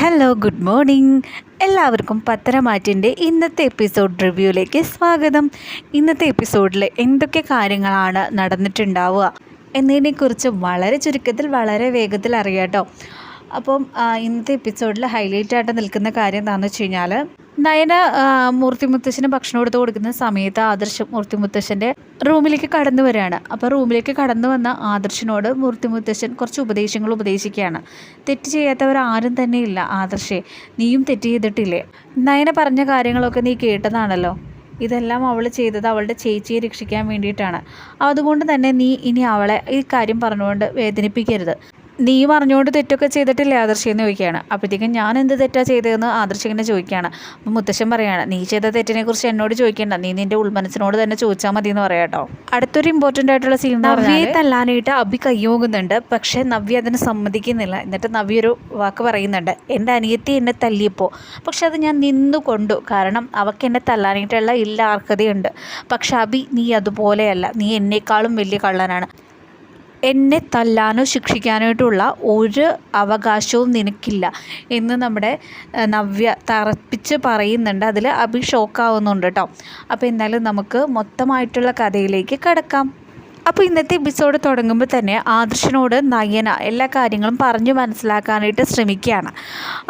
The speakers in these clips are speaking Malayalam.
ഹലോ ഗുഡ് മോർണിംഗ് എല്ലാവർക്കും പത്തരമാറ്റിന്റെ ഇന്നത്തെ എപ്പിസോഡ് റിവ്യൂയിലേക്ക് സ്വാഗതം. ഇന്നത്തെ എപ്പിസോഡിൽ എന്തൊക്കെ കാര്യങ്ങളാണ് നടന്നിട്ടുണ്ടാവുക എന്നതിനെക്കുറിച്ച് വളരെ ചുരുക്കത്തിൽ വളരെ വേഗത്തിൽ അറിയാട്ടോ അപ്പം ഇന്നത്തെ എപ്പിസോഡിൽ ഹൈലൈറ്റ് ആയിട്ട് നിൽക്കുന്ന കാര്യം എന്താണെന്ന് വെച്ച് കഴിഞ്ഞാൽ നയന മൂർത്തിമുത്തശ്ശന് ഭക്ഷണം എടുത്ത് കൊടുക്കുന്ന സമയത്ത് ആദർശ് മൂർത്തിമുത്തശ്ശന്റെ റൂമിലേക്ക് കടന്നു വരികയാണ്. അപ്പോൾ റൂമിലേക്ക് കടന്നു വന്ന ആദർശിനോട് മൂർത്തിമുത്തശ്ശൻ കുറച്ച് ഉപദേശങ്ങൾ ഉപദേശിക്കുകയാണ്. തെറ്റ് ചെയ്യാത്തവർ ആരും തന്നെ ഇല്ല ആദർശേ നീയും തെറ്റ് ചെയ്തിട്ടില്ലേ? നയന പറഞ്ഞ കാര്യങ്ങളൊക്കെ നീ കേട്ടതാണല്ലോ. ഇതെല്ലാം അവൾ ചെയ്തത് അവളുടെ ചേച്ചിയെ രക്ഷിക്കാൻ വേണ്ടിയിട്ടാണ്. അതുകൊണ്ട് തന്നെ നീ ഇനി അവളെ ഈ കാര്യം പറഞ്ഞുകൊണ്ട് വേദനിപ്പിക്കരുത്. നീ പറഞ്ഞുകൊണ്ട് തെറ്റൊക്കെ ചെയ്തിട്ടില്ലേ ആദർശി എന്ന് ചോദിക്കുകയാണ്. അപ്പോഴത്തേക്കും ഞാൻ എന്ത് തെറ്റാ ചെയ്തതെന്ന് ആദർശി ഇങ്ങനെ ചോദിക്കുകയാണ്. അപ്പം മുത്തശ്ശൻ പറയാണ് നീ ചെയ്ത തെറ്റിനെ കുറിച്ച് എന്നോട് ചോദിക്കേണ്ട. നീ നിന്റെ ഉൾമനസ്സിനോട് തന്നെ ചോദിച്ചാൽ മതി എന്ന് പറയാം കേട്ടോ. അടുത്തൊരു ഇമ്പോർട്ടന്റ് ആയിട്ടുള്ള സീൻ നവ്യയെ തല്ലാനായിട്ട് അഭി കയ്യോകുന്നുണ്ട് പക്ഷേ നവ്യ അതിന് സമ്മതിക്കുന്നില്ല. എന്നിട്ട് നവ്യ ഒരു വാക്ക് പറയുന്നുണ്ട്. എന്റെ അനിയത്തി എന്നെ തല്ലിയപ്പോൾ പക്ഷെ അത് ഞാൻ നിന്നു കൊണ്ടു. കാരണം അവൾക്ക് എന്നെ തല്ലാനായിട്ടുള്ള എല്ലാ അർഹതയുണ്ട്. പക്ഷെ അഭി നീ അതുപോലെയല്ല. നീ എന്നേക്കാളും വലിയ കള്ളനാണ്. എന്നെ തല്ലാനോ ശിക്ഷിക്കാനായിട്ടുള്ള ഒരു അവകാശവും നിനക്കില്ല എന്ന് നമ്മുടെ നവ്യ തറപ്പിച്ച് പറയുന്നുണ്ട്. അതിൽ അഭി ഷോക്കാവുന്നുണ്ട് കേട്ടോ അപ്പോൾ എന്തായാലും നമുക്ക് മൊത്തമായിട്ടുള്ള കഥയിലേക്ക് കിടക്കാം. അപ്പോൾ ഇന്നത്തെ എപ്പിസോഡ് തുടങ്ങുമ്പോൾ തന്നെ ആദർശനോട് നയന എല്ലാ കാര്യങ്ങളും പറഞ്ഞു മനസ്സിലാക്കാനായിട്ട് ശ്രമിക്കുകയാണ്.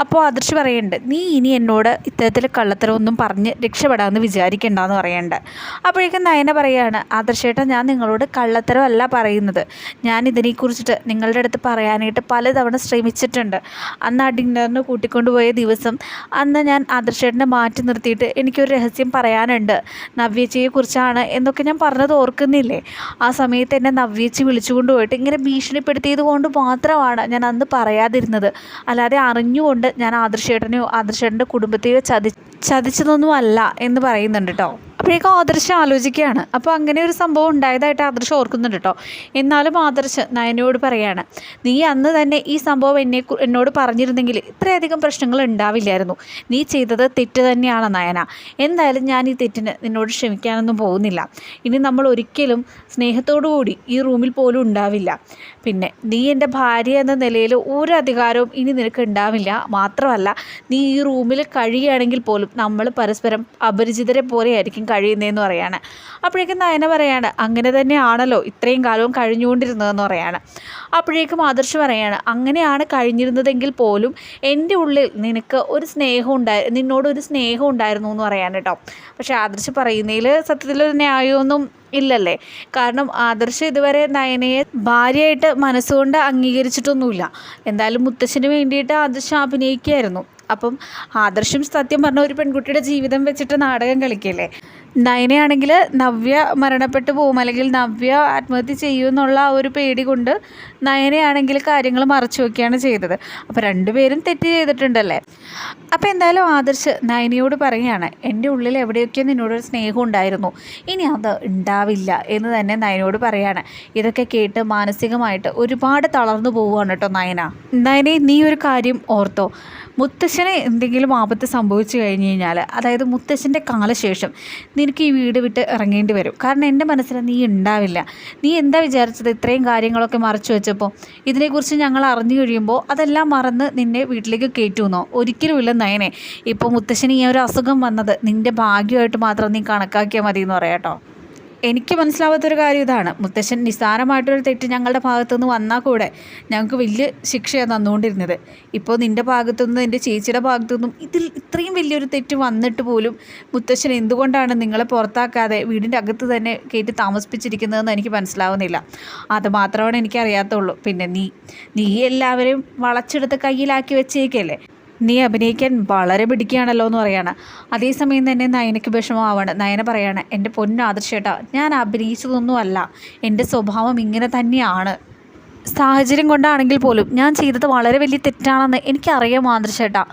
അപ്പോൾ ആദർശ് പറയുന്നുണ്ട് നീ ഇനി എന്നോട് ഇത്തരത്തിൽ കള്ളത്തരമൊന്നും പറഞ്ഞ് രക്ഷപ്പെടാമെന്ന് വിചാരിക്കണ്ടെന്ന് പറയുന്നുണ്ട്. അപ്പോഴേക്കും നയന പറയുകയാണ് ആദർശേട്ടാ ഞാൻ നിങ്ങളോട് കള്ളത്തരമല്ല പറയുന്നത്. ഞാൻ ഇതിനെക്കുറിച്ചിട്ട് നിങ്ങളുടെ അടുത്ത് പറയാനായിട്ട് പലതവണ ശ്രമിച്ചിട്ടുണ്ട്. അന്ന് ആ ഡിന്നറിന് കൂട്ടിക്കൊണ്ടുപോയ ദിവസം അന്ന് ഞാൻ ആദർശേട്ടനെ മാറ്റി നിർത്തിയിട്ട് എനിക്കൊരു രഹസ്യം പറയാനുണ്ട്. നവ്യച്ചയെക്കുറിച്ചാണ് എന്നൊക്കെ ഞാൻ പറഞ്ഞത് ഓർക്കുന്നില്ലേ? ആ സമയത്ത് എന്നെ നവ്യേച്ചി വിളിച്ചുകൊണ്ട് പോയിട്ട് ഇങ്ങനെ ഭീഷണിപ്പെടുത്തിയത് കൊണ്ട് മാത്രമാണ് ഞാൻ അന്ന് പറയാതിരുന്നത്. അല്ലാതെ അറിഞ്ഞുകൊണ്ട് ഞാൻ ആദർശേട്ടനെയോ ആദർശേട്ടന്റെ കുടുംബത്തെയോ ചതി ചതിച്ചതൊന്നും അല്ല എന്ന് പറയുന്നുണ്ട് കേട്ടോ അപ്പോഴേക്കും ആദർശം ആലോചിക്കുകയാണ്. അപ്പോൾ അങ്ങനെ ഒരു സംഭവം ഉണ്ടായതായിട്ട് ആദർശം ഓർക്കുന്നുണ്ട് കേട്ടോ എന്നാലും ആദർശ് നയനയോട് പറയാണ് നീ അന്ന് തന്നെ ഈ സംഭവം എന്നെ എന്നോട് പറഞ്ഞിരുന്നെങ്കിൽ ഇത്രയധികം പ്രശ്നങ്ങൾ ഉണ്ടാവില്ലായിരുന്നു. നീ ചെയ്തത് തെറ്റ് തന്നെയാണ് നയന. എന്തായാലും ഞാൻ ഈ തെറ്റിന് നിന്നോട് ക്ഷമിക്കാനൊന്നും പോകുന്നില്ല. ഇനി നമ്മൾ ഒരിക്കലും സ്നേഹത്തോടു കൂടി ഈ റൂമിൽ പോലും ഉണ്ടാവില്ല. പിന്നെ നീ എന്റെ ഭാര്യ എന്ന നിലയിൽ ഒരു അധികാരവും ഇനി നിനക്ക് ഉണ്ടാവില്ല. മാത്രമല്ല നീ ഈ റൂമിൽ കഴിയുകയാണെങ്കിൽ പോലും നമ്മൾ പരസ്പരം അപരിചിതരെ പോലെയായിരിക്കും കഴിയുന്നതെന്ന് പറയാണ്. അപ്പോഴേക്കും നയന പറയാണ് അങ്ങനെ തന്നെയാണല്ലോ ഇത്രയും കാലവും കഴിഞ്ഞുകൊണ്ടിരുന്നതെന്ന് പറയാണ്. അപ്പോഴേക്കും ആദർശ് പറയാണ് അങ്ങനെയാണ് കഴിഞ്ഞിരുന്നതെങ്കിൽ പോലും എന്റെ ഉള്ളിൽ നിനക്ക് ഒരു സ്നേഹം ഉണ്ടായി നിന്നോട് ഒരു സ്നേഹം ഉണ്ടായിരുന്നു എന്ന് പറയാൻ കേട്ടോ പക്ഷേ ആദർശ് പറയുന്നതിൽ സത്യത്തിൽ ഒരു ന്യായമൊന്നും ഇല്ലല്ലേ. കാരണം ആദർശ് ഇതുവരെ നയനയെ ഭാര്യയായിട്ട് മനസ്സുകൊണ്ട് അംഗീകരിച്ചിട്ടൊന്നുമില്ല. എന്തായാലും മുത്തശ്ശന് വേണ്ടിയിട്ട് ആദർശ് അഭിനയിക്കുകയായിരുന്നു. അപ്പം ആദർശം സത്യം പറഞ്ഞ ഒരു പെൺകുട്ടിയുടെ ജീവിതം വെച്ചിട്ട് നാടകം കളിക്കല്ലേ? നയനയാണെങ്കിൽ നവ്യ മരണപ്പെട്ടു പോകും. അല്ലെങ്കിൽ നവ്യ ആത്മഹത്യ ചെയ്യുമെന്നുള്ള ആ ഒരു പേടി കൊണ്ട് നയനയാണെങ്കിൽ കാര്യങ്ങൾ മറച്ചു വയ്ക്കുകയാണ് ചെയ്തത്. അപ്പോൾ രണ്ടുപേരും തെറ്റ് ചെയ്തിട്ടുണ്ടല്ലേ? അപ്പോൾ എന്തായാലും ആദർശ് നയനയോട് പറയുകയാണ് എന്റെ ഉള്ളിൽ എവിടെയൊക്കെ നിന്നോടൊരു സ്നേഹം ഉണ്ടായിരുന്നു? ഇനി അത് ഉണ്ടാവില്ല എന്ന് തന്നെ നയനോട് പറയാണ്. ഇതൊക്കെ കേട്ട് മാനസികമായിട്ട് ഒരുപാട് തളർന്നു പോവുകയാണ് കേട്ടോ നയന. നയനെ നീ ഒരു കാര്യം ഓർത്തോ. മുത്തശ്ശനെ എന്തെങ്കിലും ആപത്ത് സംഭവിച്ചു കഴിഞ്ഞ് കഴിഞ്ഞാൽ അതായത് മുത്തശ്ശന്റെ കാലശേഷം നിനക്ക് ഈ വീട് വിട്ട് ഇറങ്ങേണ്ടി വരും. കാരണം എന്റെ മനസ്സിൽ നീ ഉണ്ടാവില്ല. നീ എന്താ വിചാരിച്ചത്? ഇത്രയും കാര്യങ്ങളൊക്കെ മറച്ചു വെച്ചപ്പോൾ ഇതിനെക്കുറിച്ച് ഞങ്ങൾ അറിഞ്ഞു കഴിയുമ്പോൾ അതെല്ലാം മറന്ന് നിന്നെ വീട്ടിലേക്ക് കയറ്റുന്നോ ഒരിക്കലും ഇല്ല നയനെ. ഇപ്പോൾ മുത്തശ്ശന് ഈ ഒരു അസുഖം വന്നത് നിന്റെ ഭാഗ്യമായിട്ട് മാത്രം നീ കണക്കാക്കിയാൽ മതി എന്ന് പറയാം കേട്ടോ. എനിക്ക് മനസ്സിലാവാത്തൊരു കാര്യം ഇതാണ്. മുത്തശ്ശൻ നിസ്സാരമായിട്ടൊരു തെറ്റ് ഞങ്ങളുടെ ഭാഗത്തുനിന്ന് വന്നാൽ കൂടെ ഞങ്ങൾക്ക് വലിയ ശിക്ഷയാണ് തന്നുകൊണ്ടിരുന്നത്. ഇപ്പോൾ നിന്റെ ഭാഗത്തുനിന്നും എന്റെ ചേച്ചിയുടെ ഭാഗത്തുനിന്നും ഇതിൽ ഇത്രയും വലിയൊരു തെറ്റ് വന്നിട്ട് പോലും മുത്തശ്ശൻ എന്തുകൊണ്ടാണ് നിങ്ങളെ പുറത്താക്കാതെ വീടിന്റെ അകത്ത് തന്നെ കയറ്റി താമസിപ്പിച്ചിരിക്കുന്നതെന്ന് എനിക്ക് മനസ്സിലാവുന്നില്ല. അത് മാത്രമാണ് എനിക്കറിയാത്തുള്ളൂ. പിന്നെ നീ നീ എല്ലാവരെയും വളച്ചെടുത്ത് കയ്യിലാക്കി വെച്ചേക്കല്ലേ? നീ അഭിനയിക്കാൻ വളരെ പിടിക്കുകയാണല്ലോ എന്ന് പറയാണ്. അതേസമയം തന്നെ നയനയ്ക്ക് വിഷമമാവാണ്. നയന പറയാണ് എന്റെ പൊന്നാദർശേട്ടാ ഞാൻ അഭിനയിച്ചതൊന്നുമല്ല. എന്റെ സ്വഭാവം ഇങ്ങനെ തന്നെയാണ്. സാഹചര്യം കൊണ്ടാണെങ്കിൽ പോലും ഞാൻ ചെയ്തത് വളരെ വലിയ തെറ്റാണെന്ന് എനിക്കറിയാം ആദർശേട്ടാ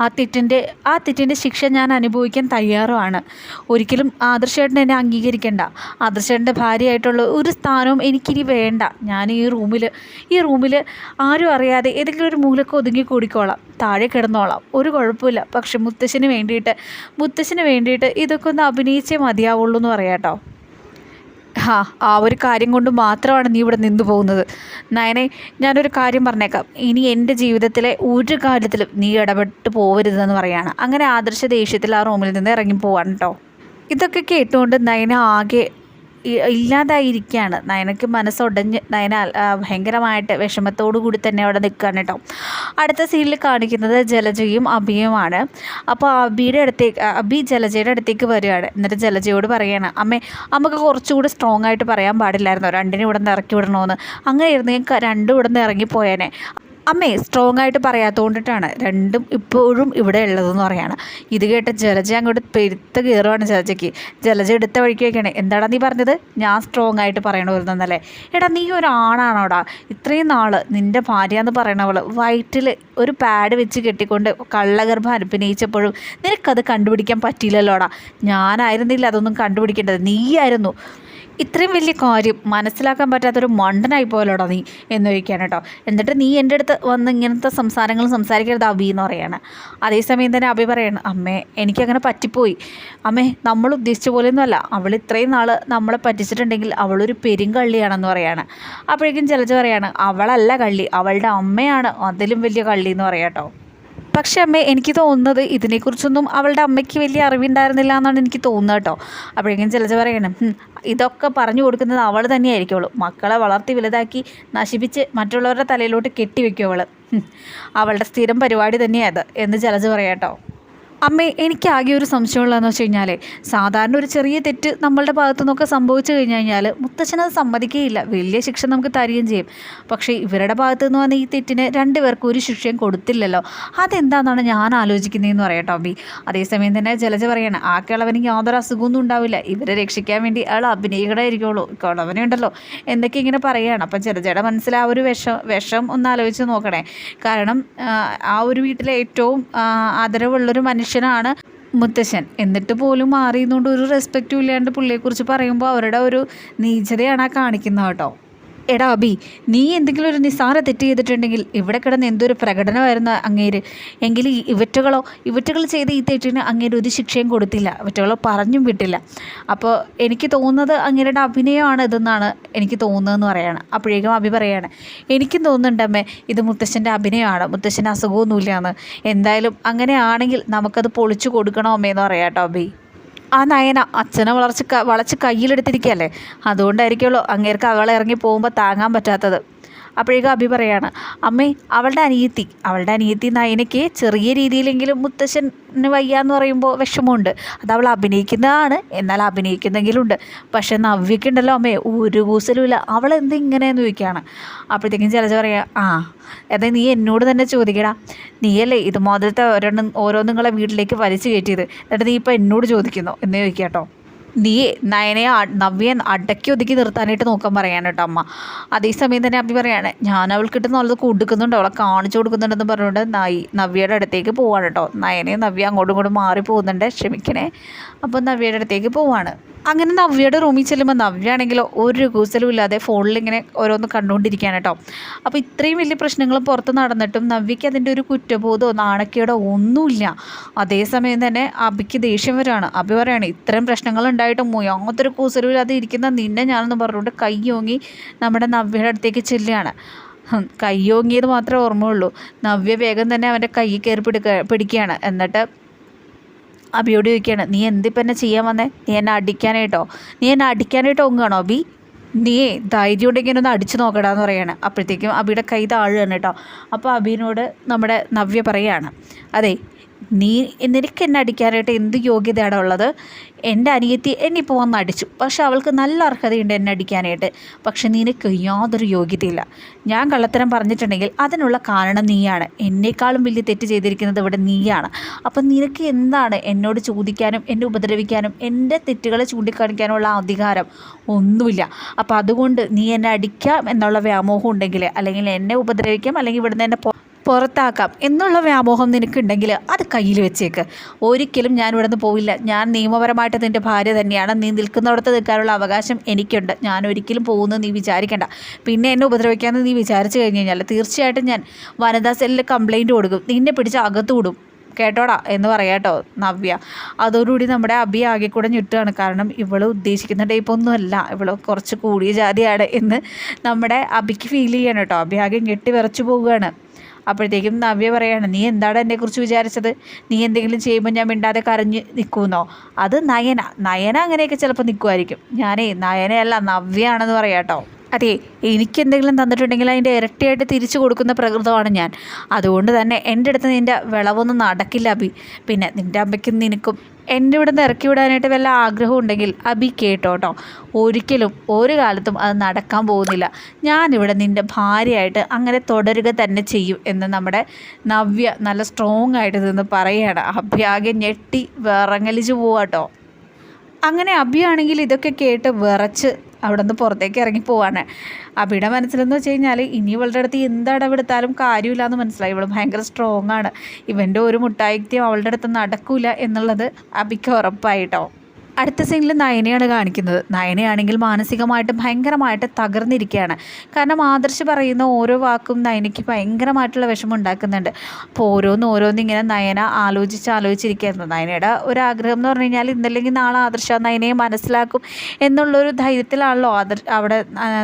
ആ തെറ്റിന്റെ ആ തെറ്റിന്റെ ശിക്ഷ ഞാൻ അനുഭവിക്കാൻ തയ്യാറുമാണ്. ഒരിക്കലും ആദർശേട്ടൻ എന്നെ അംഗീകരിക്കേണ്ട. ആദർശേട്ടന്റെ ഭാര്യയായിട്ടുള്ള ഒരു സ്ഥാനവും എനിക്കിനി വേണ്ട. ഞാൻ ഈ റൂമിൽ ഈ റൂമിൽ ആരും അറിയാതെ ഏതെങ്കിലും ഒരു മൂലക്ക് ഒതുങ്ങി കൂടിക്കോളാം. താഴെ കിടന്നോളാം. ഒരു കുഴപ്പമില്ല. പക്ഷെ മുത്തശ്ശന് വേണ്ടിയിട്ട് മുത്തശ്ശന് വേണ്ടിയിട്ട് ഇതൊക്കെ ഒന്ന് അഭിനയിച്ചേ മതിയാവുള്ളൂ എന്ന് പറയാം കേട്ടോ. ഹാ ആ ഒരു കാര്യം കൊണ്ട് മാത്രമാണ് നീ ഇവിടെ നിന്നു പോകുന്നത്. നയനെ ഞാനൊരു കാര്യം പറഞ്ഞേക്കാം. ഇനി എന്റെ ജീവിതത്തിലെ ഒരു കാര്യത്തിലും നീ ഇടപെട്ട് പോവരുതെന്ന് പറയാണ്. അങ്ങനെ ആദർശ ദേഷ്യത്തിൽ ആ റൂമിൽ നിന്ന് ഇറങ്ങി പോവാണ് കേട്ടോ ഇതൊക്കെ കേട്ടുകൊണ്ട് നയന ആകെ ഇല്ലാതായിരിക്കുകയാണ് നയനയ്ക്ക് മനസ്സൊടഞ്ഞ് നയന ഭയങ്കരമായിട്ട് വിഷമത്തോടു കൂടി തന്നെ അവിടെ നിൽക്കുകയാണ് കേട്ടോ അടുത്ത സീനിൽ കാണിക്കുന്നത് ജലജയും അഭിയുമാണ് അപ്പോൾ അബിയുടെ അടുത്തേക്ക് അബി ജലജയുടെ അടുത്തേക്ക് വരികയാണ്. എന്നിട്ട് ജലജയോട് പറയുകയാണ് അമ്മേ നമുക്ക് കുറച്ചുകൂടി സ്ട്രോങ് ആയിട്ട് പറയാൻ പാടില്ലായിരുന്നോ? രണ്ടിനും ഇവിടെ നിന്ന് ഇറക്കി വിടണമെന്ന് അങ്ങനെ ഇരുന്നെങ്കിൽ രണ്ടും ഇവിടെ നിന്ന് ഇറങ്ങിപ്പോയേനെ. അമ്മേ സ്ട്രോങ് ആയിട്ട് പറയാത്തതുകൊണ്ടിട്ടാണ് രണ്ടും ഇപ്പോഴും ഇവിടെ ഉള്ളതെന്ന് പറയാണ്. ഇത് കേട്ട ജലജ അങ്ങോട്ട് പെരുത്ത് കയറുവാണ് ജലജയ്ക്ക്. ജലജ എടുത്ത വഴിക്ക് വയ്ക്കണേ. എന്താടാ നീ പറഞ്ഞത്? ഞാൻ സ്ട്രോങ് ആയിട്ട് പറയണ പറയണമായിരുന്നല്ലേ എടാ നീ ഒരാണാണോടാ? ഇത്രയും നാൾ നിന്റെ ഭാര്യ എന്ന് പറയണവൾ വയറ്റിൽ ഒരു പാഡ് വെച്ച് കെട്ടിക്കൊണ്ട് കള്ളഗർഭം അനുഭവിച്ചപ്പോഴും നിനക്കത് കണ്ടുപിടിക്കാൻ പറ്റിയില്ലല്ലോടാ? ഞാനായിരുന്നില്ല അതൊന്നും കണ്ടുപിടിക്കേണ്ടത്. നീയായിരുന്നു. ഇത്രയും വലിയ കാര്യം മനസ്സിലാക്കാൻ പറ്റാത്തൊരു മണ്ടനായി പോലോടാ നീ എന്ന് ചോദിക്കുകയാണ് കേട്ടോ. എന്നിട്ട് നീ എന്റെ അടുത്ത് വന്ന് ഇങ്ങനത്തെ സംസാരങ്ങൾ സംസാരിക്കരുത് അബി എന്ന് പറയാണ്. അതേസമയം തന്നെ അബി പറയാണ് അമ്മേ എനിക്കങ്ങനെ പറ്റിപ്പോയി. അമ്മേ നമ്മൾ ഉദ്ദേശിച്ച പോലെയൊന്നുമല്ല. അവൾ ഇത്രയും നാൾ നമ്മളെ പറ്റിച്ചിട്ടുണ്ടെങ്കിൽ അവളൊരു പെരുങ്കള്ളിയാണെന്ന് പറയാണ്. അപ്പോഴേക്കും ചിലച്ച് പറയാണ് അവളല്ല കള്ളി അവളുടെ അമ്മയാണ് അതിലും വലിയ കള്ളി എന്ന് പറയാം കേട്ടോ. പക്ഷേ അമ്മേ എനിക്ക് തോന്നുന്നത് ഇതിനെക്കുറിച്ചൊന്നും അവളുടെ അമ്മയ്ക്ക് വലിയ അറിവുണ്ടായിരുന്നില്ല എന്നാണ് എനിക്ക് തോന്നുന്നത് കേട്ടോ. അപ്പോഴേക്കും ചിലച്ച് പറയണം "ഹും, ഇതൊക്കെ പറഞ്ഞു കൊടുക്കുന്നത് അവൾ തന്നെയായിരിക്കുള്ളൂ. മക്കളെ വളർത്തി വലുതാക്കി നശിപ്പിച്ച് മറ്റുള്ളവരുടെ തലയിലോട്ട് കെട്ടിവെക്കും അവൾ അവളുടെ സ്ഥിരം പരിപാടി തന്നെയാണ് എന്ന് ചിലച്ച് പറയാം കേട്ടോ. അമ്മേ എനിക്ക് ആകെ ഒരു സംശയമുള്ളതെന്ന് വെച്ച് കഴിഞ്ഞാൽ സാധാരണ ഒരു ചെറിയ തെറ്റ് നമ്മളുടെ ഭാഗത്തു നിന്നൊക്കെ സംഭവിച്ചു കഴിഞ്ഞു കഴിഞ്ഞാൽ മുത്തച്ഛനത് സമ്മതിക്കുകയില്ല വലിയ ശിക്ഷ നമുക്ക് തരികയും ചെയ്യും. പക്ഷേ ഇവരുടെ ഭാഗത്തു നിന്ന് വന്ന ഈ തെറ്റിന് രണ്ടുപേർക്കും ഒരു ശിക്ഷയും കൊടുത്തില്ലല്ലോ. അതെന്താണെന്നാണ് ഞാൻ ആലോചിക്കുന്നതെന്ന് പറയാം ടോബി അതേസമയം തന്നെ ജലജ പറയണം ആ കിളവന് യാതൊരു അസുഖമൊന്നും ഉണ്ടാവില്ല. ഇവരെ രക്ഷിക്കാൻ വേണ്ടി അയാൾ അഭിനയിക്കണമായിരിക്കുള്ളൂ കിളവനുണ്ടല്ലോ എന്തൊക്കെ ഇങ്ങനെ പറയുകയാണ് അപ്പം ജലജയുടെ മനസ്സിൽ ആ ഒരു വിഷം വിഷം ഒന്ന് ആലോചിച്ച് നോക്കണേ. കാരണം ആ, ഒരു വീട്ടിലെ ഏറ്റവും ആദരവുള്ളൊരു ആദരവുള്ളൊരു മനുഷ്യനാണ് മുത്തശ്ശൻ. എന്നിട്ട് പോലും മാറിയുന്നതുകൊണ്ട് ഒരു റെസ്പെക്റ്റും ഇല്ലാണ്ട് പുള്ളിയെക്കുറിച്ച് പറയുമ്പോൾ അവരുടെ ഒരു നീചതയാണ് ആ കാണിക്കുന്നത് കേട്ടോ. എടാ അബി നീ എന്തെങ്കിലും ഒരു നിസ്സാര തെറ്റ് ചെയ്തിട്ടുണ്ടെങ്കിൽ ഇവിടെ കിടന്ന് എന്തൊരു പ്രകടനമായിരുന്നു അങ്ങേര്? എങ്കിൽ ഇവറ്റകളോ ഇവറ്റകൾ ചെയ്ത ഈ തെറ്റിന് അങ്ങേര് ഒരു ശിക്ഷയും കൊടുത്തില്ല. ഇവറ്റകളോ പറഞ്ഞും വിട്ടില്ല. അപ്പോൾ എനിക്ക് തോന്നുന്നത് അങ്ങേരുടെ അഭിനയമാണ് ഇതെന്നാണ് എനിക്ക് തോന്നുന്നതെന്ന് പറയാണ്. അപ്പോഴേക്കും അബി പറയാണ് എനിക്കും തോന്നുന്നുണ്ട് അമ്മേ ഇത് മുത്തശ്ശന്റെ അഭിനയമാണ്. മുത്തശ്ശന്റെ അസുഖമൊന്നുമില്ല എന്ന് എന്തായാലും അങ്ങനെയാണെങ്കിൽ നമുക്കത് പൊളിച്ചു കൊടുക്കണോ അമ്മേന്ന് പറയാം കേട്ടോ അബി. ആ നയന അച്ഛനെ വളർച്ച വളച്ച് കയ്യിലെടുത്തിരിക്കുകയല്ലേ? അതുകൊണ്ടായിരിക്കുമല്ലോ അങ്ങേർക്ക് അവളെ ഇറങ്ങി പോകുമ്പോൾ താങ്ങാൻ പറ്റാത്തത്. അപ്പോഴേക്കും അഭി പറയാണ് അമ്മേ അവളുടെ അനിയത്തി അവളുടെ അനിയത്തി നയനയ്ക്ക് ചെറിയ രീതിയിലെങ്കിലും മുത്തശ്ശന് വയ്യ എന്ന് പറയുമ്പോൾ വിഷമമുണ്ട്. അത് അവൾ അഭിനയിക്കുന്നതാണ് എന്നാൽ അഭിനയിക്കുന്നെങ്കിലും ഉണ്ട് പക്ഷെ നവ്യക്കുണ്ടല്ലോ അമ്മേ ഒരു കൂസലുമില്ല. അവൾ എന്ത് ഇങ്ങനെയെന്ന് ചോദിക്കുകയാണ്. അപ്പോഴത്തേക്കും ചിലച്ച് പറയാം ആ അതെ നീ എന്നോട് തന്നെ ചോദിക്കടാ. നീയല്ലേ ഇത് മുതലത്തെ ഓരോന്നും ഓരോന്നുങ്ങളെ വീട്ടിലേക്ക് വലിച്ചു കയറ്റിയത്. എന്നിട്ട് നീ ഇപ്പോൾ എന്നോട് ചോദിക്കുന്നു? എന്ന് ചോദിക്കുക കേട്ടോ. നീ നയനെ നവ്യൻ അടക്കി ഒതുക്കി നിർത്താനായിട്ട് നോക്കാൻ പറയാണ് കേട്ടോ അമ്മ. അതേസമയം തന്നെ അഭി പറയാണ് ഞാൻ അവൾക്കിട്ട് നല്ലത് കൊടുക്കുന്നുണ്ട് അവളെ കാണിച്ചു കൊടുക്കുന്നുണ്ടെന്ന് പറഞ്ഞുകൊണ്ട് നൈ നവ്യയുടെ അടുത്തേക്ക് പോവാണ് കേട്ടോ. നയനയും നവ്യ അങ്ങോട്ടും ഇങ്ങോട്ടും മാറി പോകുന്നുണ്ട് ക്ഷമിക്കണേ. അപ്പോൾ നവ്യയുടെ അടുത്തേക്ക് പോവാണ്. അങ്ങനെ നവ്യയുടെ റൂമിൽ ചെല്ലുമ്പോൾ നവ്യ ആണെങ്കിലോ ഒരു കൂസലും ഇല്ലാതെ ഫോണിൽ ഇങ്ങനെ ഓരോന്ന് കണ്ടുകൊണ്ടിരിക്കുകയാണ് കേട്ടോ അപ്പോൾ ഇത്രയും വലിയ പ്രശ്നങ്ങൾ പുറത്ത് നടന്നിട്ടും നവ്യയ്ക്ക് അതിന്റെ ഒരു കുറ്റബോധമോ നാണക്കേടോ ഒന്നുമില്ല. അതേസമയം തന്നെ അബിക്ക് ദേഷ്യം വരാണ്. അബി പറയാണ് ഇത്രയും പ്രശ്നങ്ങൾ ഉണ്ടായിട്ടും യാതൊരു കൂസലും ഇല്ലാതെ ഇരിക്കുന്ന നിന്നെ ഞാനെന്ന് പറഞ്ഞുകൊണ്ട് കൈ ഓങ്ങി നമ്മുടെ നവ്യയുടെ അടുത്തേക്ക് ചെല്ലുകയാണ്. കയ്യോങ്ങിയത് മാത്രമേ ഓർമ്മയുള്ളൂ. നവ്യ വേഗം തന്നെ അവന്റെ കൈ കയറി പിടിക്കുക പിടിക്കുകയാണ്. എന്നിട്ട് അബിയോട് ചോദിക്കുകയാണ് നീ എന്തിപ്പം എന്നെ ചെയ്യാൻ വന്നേ? നീ എന്നെ അടിക്കാനായിട്ടോ? നീ എന്നെ അടിക്കാനായിട്ട് ഒങ്ങുകയാണോ അബി നീ ധൈര്യം ഉണ്ടെങ്കിൽ ഒന്ന് അടിച്ചു നോക്കടാന്ന് പറയാണ്. അപ്പോഴത്തേക്കും അബിയുടെ കൈ താഴുകയാണ് കേട്ടോ. അപ്പോൾ അബിനോട് നമ്മുടെ നവ്യ പറയാണ്. അതെ നീ നിനക്ക് എന്നെ അടിക്കാനായിട്ട് എന്ത് യോഗ്യതയാണ് ഉള്ളത്? എന്റെ അനിയത്തി എന്നെ ഇപ്പോൾ വന്ന് അടിച്ചു. പക്ഷെ അവൾക്ക് നല്ല അർഹതയുണ്ട് എന്നെ അടിക്കാനായിട്ട്. പക്ഷെ നിനക്ക് യാതൊരു യോഗ്യതയില്ല. ഞാൻ കള്ളത്തരം പറഞ്ഞിട്ടുണ്ടെങ്കിൽ അതിനുള്ള കാരണം നീയാണ്. എന്നേക്കാളും വലിയ തെറ്റ് ചെയ്തിരിക്കുന്നത് ഇവിടെ നീയാണ്. അപ്പം നിനക്ക് എന്താണ് എന്നോട് ചോദിക്കാനും എന്നെ ഉപദ്രവിക്കാനും എന്റെ തെറ്റുകളെ ചൂണ്ടിക്കാണിക്കാനുള്ള അധികാരം ഒന്നുമില്ല. അപ്പം അതുകൊണ്ട് നീ എന്നെ അടിക്കാം എന്നുള്ള വ്യാമോഹം ഉണ്ടെങ്കിൽ അല്ലെങ്കിൽ എന്നെ ഉപദ്രവിക്കാം അല്ലെങ്കിൽ ഇവിടുന്ന് എന്നെ പുറത്താക്കാം എന്നുള്ള വ്യാമോഹം നിനക്കുണ്ടെങ്കിൽ അത് കയ്യിൽ വെച്ചേക്ക്. ഒരിക്കലും ഞാൻ ഇവിടെ നിന്ന് പോവില്ല. ഞാൻ നിയമപരമായിട്ട് നിന്റെ ഭാര്യ തന്നെയാണ്. നീ നിൽക്കുന്നിടത്ത് നിൽക്കാനുള്ള അവകാശം എനിക്കുണ്ട്. ഞാൻ ഒരിക്കലും പോകുന്നു നീ വിചാരിക്കേണ്ട. പിന്നെ എന്നെ ഉപദ്രവിക്കാമെന്ന് നീ വിചാരിച്ചു കഴിഞ്ഞ് കഴിഞ്ഞാൽ തീർച്ചയായിട്ടും ഞാൻ വനിതാ സെല്ലിൽ കംപ്ലയിന്റ് കൊടുക്കും. നിന്നെ പിടിച്ച് അകത്തു വിടും. കേട്ടോടാ എന്ന് പറയാട്ടോ നവ്യ. അതോടുകൂടി നമ്മുടെ അബി ആകെ കൂടെ ഞെട്ടുകയാണ്. കാരണം ഇവൾ ഉദ്ദേശിക്കുന്ന ടൈപ്പ് ഒന്നുമല്ല ഇവൾ കുറച്ച് കൂടിയ ജാതിയാണ് എന്ന് നമ്മുടെ അബിക്ക് ഫീൽ ചെയ്യണം കേട്ടോ. അബി ആകെ ഞെട്ടി വിറച്ചു പോവുകയാണ്. അപ്പോഴത്തേക്കും നവ്യ പറയാണ് നീ എന്താണ് എന്നെക്കുറിച്ച് വിചാരിച്ചത്? നീ എന്തെങ്കിലും ചെയ്യുമ്പോൾ ഞാൻ മിണ്ടാതെ കരഞ്ഞ് നിൽക്കുമെന്നോ അത് നയന നയന അങ്ങനെയൊക്കെ ചിലപ്പോൾ നിൽക്കുമായിരിക്കും ഞാനേ നയനയല്ല നവ്യാണെന്ന് പറയാം കേട്ടോ. അതെ എനിക്ക് എന്തെങ്കിലും തന്നിട്ടുണ്ടെങ്കിൽ അതിന്റെ ഇരട്ടിയായിട്ട് തിരിച്ചു കൊടുക്കുന്ന പ്രകൃതമാണ് ഞാൻ. അതുകൊണ്ട് തന്നെ എന്റെ അടുത്ത് നിന്റെ വിളവൊന്നും നടക്കില്ല അബി പിന്നെ നിന്റെ അമ്മയ്ക്കും നിനക്കും എന്റെ ഇവിടെ നിന്ന് ഇറക്കി വിടാനായിട്ട് വല്ല ആഗ്രഹം ഉണ്ടെങ്കിൽ അബി കേട്ടോട്ടോ ഒരിക്കലും ഒരു കാലത്തും അത് നടക്കാൻ പോകുന്നില്ല. ഞാനിവിടെ നിന്റെ ഭാര്യയായിട്ട് അങ്ങനെ തുടരുക തന്നെ ചെയ്യും എന്ന് നമ്മുടെ നവ്യ നല്ല സ്ട്രോങ് ആയിട്ട് നിന്ന് പറയുകയാണ്. അബി ആകെ ഞെട്ടി വിറങ്ങലിച്ച് പോവാട്ടോ അങ്ങനെ അബിയാണെങ്കിൽ ഇതൊക്കെ കേട്ട് വിറച്ച് അവിടെ നിന്ന് പുറത്തേക്ക് ഇറങ്ങി പോവാണ്. അബിയുടെ മനസ്സിലെന്ന് വെച്ച് കഴിഞ്ഞാൽ ഇനി ഇവളുടെ അടുത്ത് എന്ത് ഇടപെടുത്താലും കാര്യമില്ല എന്ന് മനസ്സിലായി. ഇവൾ ഭയങ്കര സ്ട്രോങ് ആണ്. ഇവന്റെ ഒരു മുട്ടായിക്തിയും അവളുടെ അടുത്ത് നടക്കൂല എന്നുള്ളത് അബിക്ക് ഉറപ്പായിട്ടോ? അടുത്ത സീനിൽ നയനയാണ് കാണിക്കുന്നത്. നയനയാണെങ്കിൽ മാനസികമായിട്ട് ഭയങ്കരമായിട്ട് തകർന്നിരിക്കുകയാണ്. കാരണം ആദർശ് പറയുന്ന ഓരോ വാക്കും നയനയ്ക്ക് ഭയങ്കരമായിട്ടുള്ള വിഷമം ഉണ്ടാക്കുന്നുണ്ട്. അപ്പോൾ ഓരോന്ന് ഓരോന്ന് ഇങ്ങനെ നയന ആലോചിച്ച് ആലോചിച്ചിരിക്കുകയായിരുന്നു. നയനയുടെ ഒരു ആഗ്രഹം എന്ന് പറഞ്ഞു കഴിഞ്ഞാൽ ഇന്നല്ലെങ്കിൽ നാളെ ആദർശ നയനയെ മനസ്സിലാക്കും എന്നുള്ളൊരു ധൈര്യത്തിലാണല്ലോ ആദർ അവിടെ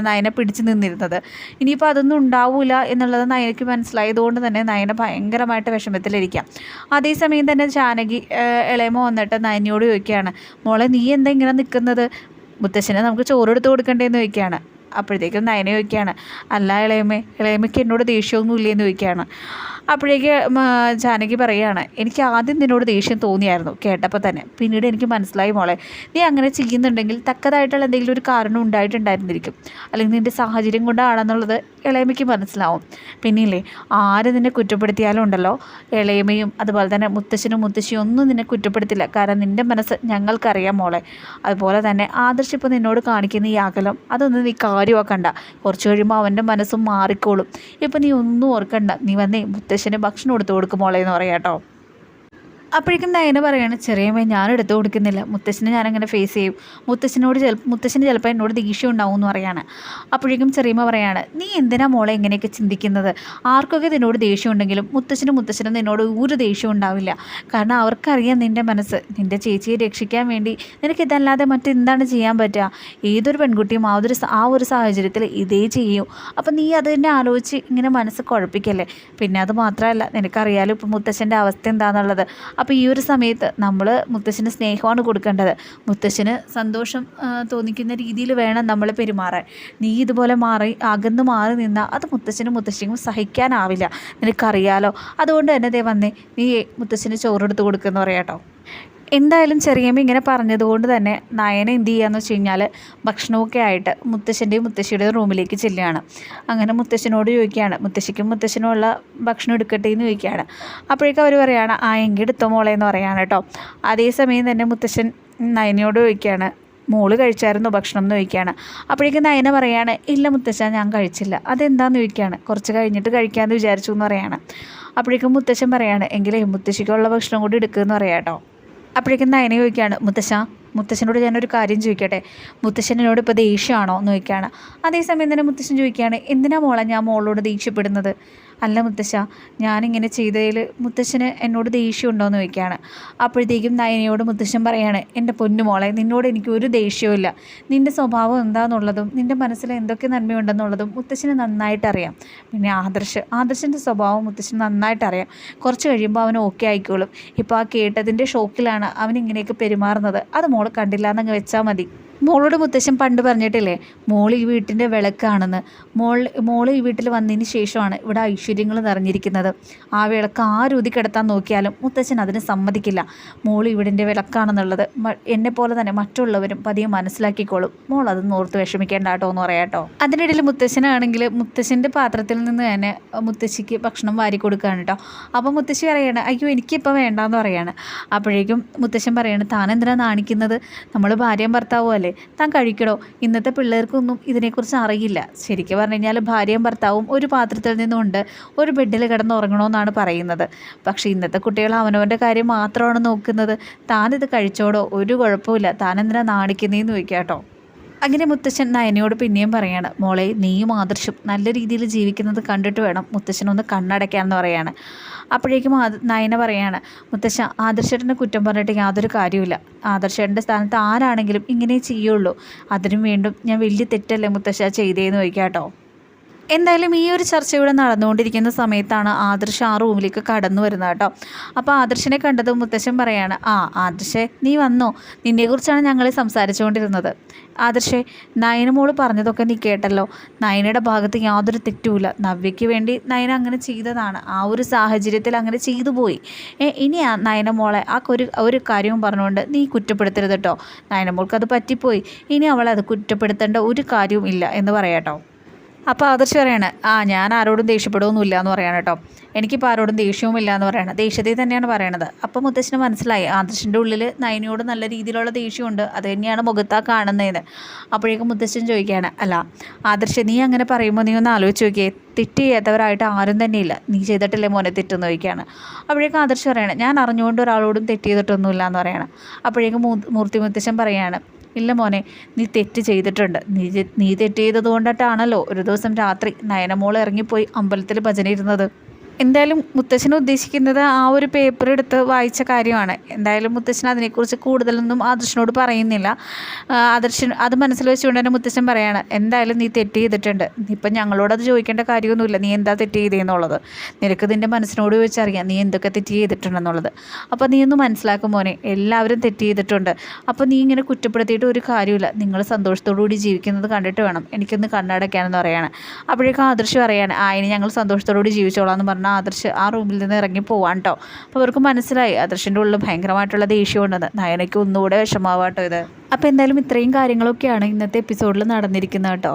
നയന പിടിച്ചു നിന്നിരുന്നത്. ഇനിയിപ്പോൾ അതൊന്നും ഉണ്ടാവില്ല എന്നുള്ളത് നയനയ്ക്ക് മനസ്സിലായതുകൊണ്ട് തന്നെ നയന ഭയങ്കരമായിട്ട് വിഷമത്തിലിരിക്കാം അതേസമയം തന്നെ ജാനകി ഇളയമോ വന്നിട്ട് നയനയോട് ചോദിക്കുകയാണ് മോളെ നീ എന്താ ഇങ്ങനെ നിൽക്കുന്നത് മുത്തശ്ശനെ നമുക്ക് ചോറെടുത്ത് കൊടുക്കണ്ടേന്ന് ചോദിക്കുകയാണ്. അപ്പോഴത്തേക്കും നയന ചോദിക്കുകയാണ് അല്ല ഇളയമ്മേ ഇളയമ്മയ്ക്ക് എന്നോട് ദേഷ്യമൊന്നുമില്ലേന്ന് ചോദിക്കുകയാണ്. അപ്പോഴേക്ക് ജാനകി പറയുകയാണ് എനിക്ക് ആദ്യം നിന്നോട് ദേഷ്യം തോന്നിയായിരുന്നു കേട്ടപ്പോൾ തന്നെ. പിന്നീട് എനിക്ക് മനസ്സിലായി മോളെ നീ അങ്ങനെ ചെയ്യുന്നുണ്ടെങ്കിൽ തക്കതായിട്ടുള്ള എന്തെങ്കിലും ഒരു കാരണം ഉണ്ടായിട്ടുണ്ടായിരുന്നിരിക്കും. അല്ലെങ്കിൽ നിന്റെ സാഹചര്യം കൊണ്ടാണെന്നുള്ളത് ഇളയമയ്ക്ക് മനസ്സിലാവും. പിന്നെയില്ലേ ആര് നിന്നെ കുറ്റപ്പെടുത്തിയാലും ഉണ്ടല്ലോ. ഇളയമയും അതുപോലെ തന്നെ മുത്തശ്ശനും മുത്തശ്ശിയും ഒന്നും നിന്നെ കുറ്റപ്പെടുത്തില്ല. കാരണം നിന്റെ മനസ്സ് ഞങ്ങൾക്കറിയാം മോളെ. അതുപോലെ തന്നെ ആദർശം ഇപ്പോൾ നിന്നോട് കാണിക്കുന്ന ഈ അകലം അതൊന്നും നീ കാര്യമാക്കണ്ട. കുറച്ച് കഴിയുമ്പോൾ അവന്റെ മനസ്സും മാറിക്കോളും. ഇപ്പം നീ ഒന്നും ഓർക്കണ്ട. നീ വന്നേ മുത്തശ്ശന് ഭക്ഷണം കൊടുത്തു കൊടുക്കും മോളെ എന്ന് പറയാം കേട്ടോ അപ്പോഴേക്കും നയന പറയാണ് ചെറിയമ്മ ഞാൻ എടുത്തു കൊടുക്കുന്നില്ല. മുത്തശ്ശനെ ഞാനങ്ങനെ ഫേസ് ചെയ്യും. മുത്തശ്ശനോട് ചില മുത്തശ്ശന് ചിലപ്പോൾ എന്നോട് ദേഷ്യം ഉണ്ടാവും എന്ന് പറയാണ്. അപ്പോഴേക്കും ചെറിയമ്മ പറയാണ് നീ എന്തിനാ മോളെ ഇങ്ങനെയൊക്കെ ചിന്തിക്കുന്നത്? ആർക്കൊക്കെ നിന്നോട് ദേഷ്യം ഉണ്ടെങ്കിലും മുത്തശ്ശനും മുത്തശ്ശനും നിന്നോട് ഒരു ദേഷ്യം ഉണ്ടാവില്ല. കാരണം അവർക്കറിയാം നിന്റെ മനസ്സ്. നിന്റെ ചേച്ചിയെ രക്ഷിക്കാൻ വേണ്ടി നിനക്ക് ഇതല്ലാതെ മറ്റെന്താണ് ചെയ്യാൻ പറ്റുക? ഏതൊരു പെൺകുട്ടിയും ആ ഒരു ആ ഒരു സാഹചര്യത്തിൽ ഇതേ ചെയ്യും. അപ്പം നീ അത് തന്നെ ആലോചിച്ച് ഇങ്ങനെ മനസ്സ് കുഴപ്പിക്കല്ലേ? പിന്നെ അത് മാത്രമല്ല നിനക്കറിയാലോ ഇപ്പം മുത്തശ്ശന്റെ അവസ്ഥ എന്താണെന്നുള്ളത് അപ്പോൾ ഈ ഒരു സമയത്ത് നമ്മൾ മുത്തശ്ശന് സ്നേഹമാണ് കൊടുക്കേണ്ടത്. മുത്തശ്ശന് സന്തോഷം തോന്നിക്കുന്ന രീതിയിൽ വേണം നമ്മൾ പെരുമാറാൻ. നീ ഇതുപോലെ മാറി അകന്ന് മാറി നിന്നാൽ അത് മുത്തശ്ശനും മുത്തശ്ശിക്കും സഹിക്കാനാവില്ല. നിനക്കറിയാലോ? അതുകൊണ്ട് തന്നെ ദേ വന്നേ നീ മുത്തശ്ശന് ചോറെടുത്ത് കൊടുക്കുമെന്ന് പറയാട്ടോ. എന്തായാലും ചെറിയമ്മ ഇങ്ങനെ പറഞ്ഞതുകൊണ്ട് തന്നെ നയന എന്ത് ചെയ്യാന്ന് വെച്ച് കഴിഞ്ഞാൽ ഭക്ഷണമൊക്കെ ആയിട്ട് മുത്തശ്ശന്റെയും മുത്തശ്ശിയുടെയും റൂമിലേക്ക് ചെല്ലുകയാണ്. അങ്ങനെ മുത്തശ്ശനോട് ചോദിക്കുകയാണ്. മുത്തശ്ശിക്കും മുത്തശ്ശനുമുള്ള ഭക്ഷണം എടുക്കട്ടെ എന്ന് ചോദിക്കുകയാണ്. അപ്പോഴേക്കും അവർ പറയുകയാണ് ആ എങ്കിൽ എടുത്തോ മോളെ എന്ന് പറയുകയാണ് കേട്ടോ. അതേസമയം തന്നെ മുത്തശ്ശൻ നയനയോട് ചോദിക്കുകയാണ് മോൾ കഴിച്ചായിരുന്നു ഭക്ഷണം എന്ന് ചോദിക്കുകയാണ്. അപ്പോഴേക്കും നയന പറയാണ് ഇല്ല മുത്തശ്ശ ഞാൻ കഴിച്ചില്ല. അതെന്താന്ന് ചോദിക്കുകയാണ്. കുറച്ച് കഴിഞ്ഞിട്ട് കഴിക്കാമെന്ന് വിചാരിച്ചു എന്ന് പറയാണ്. അപ്പോഴേക്കും മുത്തശ്ശൻ പറയാണ് എങ്കിലേ മുത്തശ്ശിക്കുള്ള ഭക്ഷണം കൂടി എടുക്കുമെന്ന് പറയാം കേട്ടോ. അപ്പോഴേക്കും നയന ചോദിക്കുകയാണ് മുത്തശ്ശ മുത്തശ്ശനോട് ഞാനൊരു കാര്യം ചോദിക്കട്ടെ? മുത്തശ്ശനോട് ഇപ്പോൾ ദേഷ്യമാണോ? എന്ന് ചോദിക്കുകയാണ്. അതേസമയം തന്നെ മുത്തശ്ശൻ ചോദിക്കുകയാണ് എന്തിനാ മോളെ ഞാൻ മോളോട് ദേഷ്യപ്പെടുന്നത്? അല്ല മുത്തശ്ശ ഞാനിങ്ങനെ ചെയ്തതിൽ മുത്തശ്ശന് എന്നോട് ദേഷ്യം ഉണ്ടോയെന്ന് ചോദിക്കുകയാണ്. അപ്പോഴത്തേക്കും നയനയോട് മുത്തശ്ശൻ പറയാണ് എന്റെ പൊന്നുമോളെ നിന്നോട് എനിക്ക് ഒരു ദേഷ്യവുമില്ല നിന്റെ സ്വഭാവം എന്താണെന്നുള്ളതും നിന്റെ മനസ്സിൽ എന്തൊക്കെ നന്മയുണ്ടെന്നുള്ളതും മുത്തശ്ശന് നന്നായിട്ട് അറിയാം പിന്നെ ആദർശ് ആദർശന്റെ സ്വഭാവം മുത്തശ്ശന് നന്നായിട്ട് അറിയാം കുറച്ച് കഴിയുമ്പോൾ അവൻ ഓക്കെ ആയിക്കോളും. ഇപ്പോൾ ആ കേട്ടതിന്റെ ഷോക്കിലാണ് അവൻ ഇങ്ങനെയൊക്കെ പെരുമാറുന്നത്. അത് മോൾ കണ്ടില്ല എന്നങ്ങ് വെച്ചാൽ മതി. മോളോട് മുത്തശ്ശൻ പണ്ട് പറഞ്ഞിട്ടില്ലേ മോൾ ഈ വീട്ടിന്റെ വിളക്കാണെന്ന്. മോൾ മോൾ ഈ വീട്ടിൽ വന്നതിന് ശേഷമാണ് ഇവിടെ ഐശ്വര്യങ്ങൾ നിറഞ്ഞിരിക്കുന്നത്. ആ വിളക്ക് ആരൂതി കിടത്താൻ നോക്കിയാലും മുത്തശ്ശൻ അതിന് സമ്മതിക്കില്ല. മോൾ ഇവിടിന്റെ വിളക്കാണെന്നുള്ളത് എന്നെ പോലെ തന്നെ മറ്റുള്ളവരും പതിയെ മനസ്സിലാക്കിക്കോളും. മോൾ അത് നോർത്ത് വിഷമിക്കേണ്ട കേട്ടോ എന്ന് പറയാട്ടോ അതിനിടയിൽ മുത്തശ്ശനാണെങ്കിൽ മുത്തശ്ശന്റെ പാത്രത്തിൽ നിന്ന് തന്നെ മുത്തശ്ശിക്ക് ഭക്ഷണം വാരി കൊടുക്കുകയാണ് കേട്ടോ. അപ്പോൾ മുത്തശ്ശി പറയാണ് അയ്യോ എനിക്കിപ്പോൾ വേണ്ടാന്ന് പറയാണ്. അപ്പോഴേക്കും മുത്തശ്ശൻ പറയാണ് താൻ എന്തിനാണ് നാണിക്കുന്നത്? നമ്മൾ ഭാര്യയും ഭർത്താവും അല്ലേ? താൻ കഴിക്കണോ ഇന്നത്തെ പിള്ളേർക്കൊന്നും ഇതിനെക്കുറിച്ച് അറിയില്ല. ശരിക്കും പറഞ്ഞു കഴിഞ്ഞാൽ ഭാര്യയും ഭർത്താവും ഒരു പാത്രത്തിൽ നിന്നുകൊണ്ട് ഒരു ബെഡിൽ കിടന്നുറങ്ങണമെന്നാണ് പറയുന്നത്. പക്ഷേ ഇന്നത്തെ കുട്ടികൾ അവനവന്റെ കാര്യം മാത്രമാണ് നോക്കുന്നത്. താനിത് കഴിച്ചോടോ? ഒരു കുഴപ്പമില്ല താൻ എന്തിനാ നാണിക്കുന്നതെന്ന് ചോദിക്കാം കേട്ടോ. അങ്ങനെ മുത്തശ്ശൻ നയനയോട് പിന്നെയും പറയാണ് മോളെ നീയും ആദർശും നല്ല രീതിയിൽ ജീവിക്കുന്നത് കണ്ടിട്ട് വേണം മുത്തശ്ശനൊന്ന് കണ്ണടയ്ക്കാമെന്ന് പറയാണ്. അപ്പോഴേക്കും നയന പറയാണ് മുത്തശ്ശ ആദർശേട്ടന്റെ കുറ്റം പറഞ്ഞിട്ട് യാതൊരു കാര്യമില്ല ആദർശേട്ടന്റെ സ്ഥാനത്ത് ആരാണെങ്കിലും ഇങ്ങനെ ചെയ്യുള്ളൂ. അതിനും വീണ്ടും ഞാൻ വലിയ തെറ്റല്ലേ മുത്തശ്ശ ചെയ്തേന്ന് ചോദിക്കാം കേട്ടോ എന്തായാലും ഈ ഒരു ചർച്ച ഇവിടെ നടന്നുകൊണ്ടിരിക്കുന്ന സമയത്താണ് ആദർശ് ആ റൂമിലേക്ക് കടന്നു വരുന്നത് കേട്ടോ. അപ്പോൾ ആദർശിനെ കണ്ടത് മുത്തശ്ശൻ പറയാണ് ആ ആദർശേ നീ വന്നോ? നിന്നെക്കുറിച്ചാണ് ഞങ്ങൾ സംസാരിച്ചുകൊണ്ടിരുന്നത്. ആദർശേ നയനമോൾ പറഞ്ഞതൊക്കെ നീ കേട്ടല്ലോ. നയനയുടെ ഭാഗത്ത് യാതൊരു തെറ്റുമില്ല. നവ്യയ്ക്ക് വേണ്ടി നയന അങ്ങനെ ചെയ്തതാണ്. ആ ഒരു സാഹചര്യത്തിൽ അങ്ങനെ ചെയ്തു പോയി. ഇനി ആ നയന മോളെ ആ ഒരു ഒരു കാര്യവും പറഞ്ഞുകൊണ്ട് നീ കുറ്റപ്പെടുത്തരുത് കേട്ടോ. നയനമോൾക്ക് അത് പറ്റിപ്പോയി. ഇനി അവളെ അത് കുറ്റപ്പെടുത്തേണ്ട ഒരു കാര്യവും ഇല്ല എന്ന് പറയാട്ടോ അപ്പോൾ ആദർശ് പറയാണ് ആ ഞാൻ ആരോടും ദേഷ്യപ്പെടുകയൊന്നുമില്ല എന്ന് പറയാണ് കേട്ടോ. എനിക്കിപ്പോൾ ആരോടും ദേഷ്യവും ഇല്ല എന്ന് പറയുന്നത് ദേഷ്യത്തിൽ തന്നെയാണ് പറയണത്. അപ്പോൾ മുത്തശ്ശന് മനസ്സിലായി ആദർശിന്റെ ഉള്ളിൽ നയനിയോട് നല്ല രീതിയിലുള്ള ദേഷ്യമുണ്ട് അത് തന്നെയാണ് മുഖത്താ കാണുന്നതെന്ന് അപ്പോഴേക്കും മുത്തശ്ശൻ ചോദിക്കുകയാണ് അല്ല ആദർശ് നീ അങ്ങനെ പറയുമ്പോൾ നീ ഒന്ന് ആലോചിച്ച് നോക്കിയേ തെറ്റ് ചെയ്യാത്തവരായിട്ട് ആരും തന്നെയില്ല. നീ ചെയ്തിട്ടില്ലേ മോനെ തെറ്റെന്ന് ചോദിക്കുകയാണ്. അപ്പോഴേക്കും ആദർശ് പറയണം ഞാൻ അറിഞ്ഞുകൊണ്ട് ഒരാളോടും തെറ്റ് ചെയ്തിട്ടൊന്നുമില്ല എന്ന് പറയണം. അപ്പോഴേക്കും മൂർത്തി മുത്തശ്ശൻ പറയാണ് ഇല്ല മോനെ നീ തെറ്റ് ചെയ്തിട്ടുണ്ട്. നീ നീ തെറ്റ് ചെയ്തത് കൊണ്ടിട്ടാണല്ലോ ഒരു ദിവസം രാത്രി നയനമോൾ ഇറങ്ങിപ്പോയി അമ്പലത്തിൽ ഭജന ഇരുന്നത്. എന്തായാലും മുത്തശ്ശൻ ഉദ്ദേശിക്കുന്നത് ആ ഒരു പേപ്പർ എടുത്ത് വായിച്ച കാര്യമാണ്. എന്തായാലും മുത്തശ്ശൻ അതിനെക്കുറിച്ച് കൂടുതലൊന്നും ആദർശനോട് പറയുന്നില്ല. ആദർശൻ അത് മനസ്സിൽ വെച്ചുകൊണ്ട് തന്നെ മുത്തശ്ശൻ പറയാണ് എന്തായാലും നീ തെറ്റ് ചെയ്തിട്ടുണ്ട്. ഇപ്പം ഞങ്ങളോട് അത് ചോദിക്കേണ്ട കാര്യമൊന്നുമില്ല. നീ എന്താ തെറ്റ് ചെയ്തതെന്നുള്ളത് നിനക്ക് നിന്റെ മനസ്സിനോട് ചോദിച്ചറിയാം നീ എന്തൊക്കെ തെറ്റ് ചെയ്തിട്ടുണ്ടെന്നുള്ളത്. അപ്പോൾ നീ ഒന്ന് മനസ്സിലാക്കും മോനെ. എല്ലാവരും തെറ്റ് ചെയ്തിട്ടുണ്ട്. അപ്പോൾ നീ ഇങ്ങനെ കുറ്റപ്പെടുത്തിയിട്ട് ഒരു കാര്യമില്ല. നിങ്ങൾ സന്തോഷത്തോടു കൂടി ജീവിക്കുന്നത് കണ്ടിട്ട് വേണം. എനിക്കൊന്ന് കണ്ണടയ്ക്കാനെന്ന് പറയുകയാണ് അപ്പോഴേക്കും ആദർശം പറയാണ് ആ ഇനി ഞങ്ങൾ സന്തോഷത്തോടു കൂടി ജീവിച്ചോളാം എന്ന് പറഞ്ഞാൽ പറഞ്ഞാൽ ആദർശ് ആ റൂമിൽ നിന്ന് ഇറങ്ങി പോവാൻ കേട്ടോ അപ്പോൾ അവർക്ക് മനസ്സിലായി. ആദർശിന്റെ ഉള്ളിൽ ഭയങ്കരമായിട്ടുള്ള ദേഷ്യം ഉണ്ടെന്ന് നയനയ്ക്ക് ഒന്നുകൂടെ വിഷമാവാട്ടോ ഇത്. അപ്പോൾ എന്തായാലും ഇത്രയും കാര്യങ്ങളൊക്കെയാണ് ഇന്നത്തെ എപ്പിസോഡിൽ നടന്നിരിക്കുന്നത് കേട്ടോ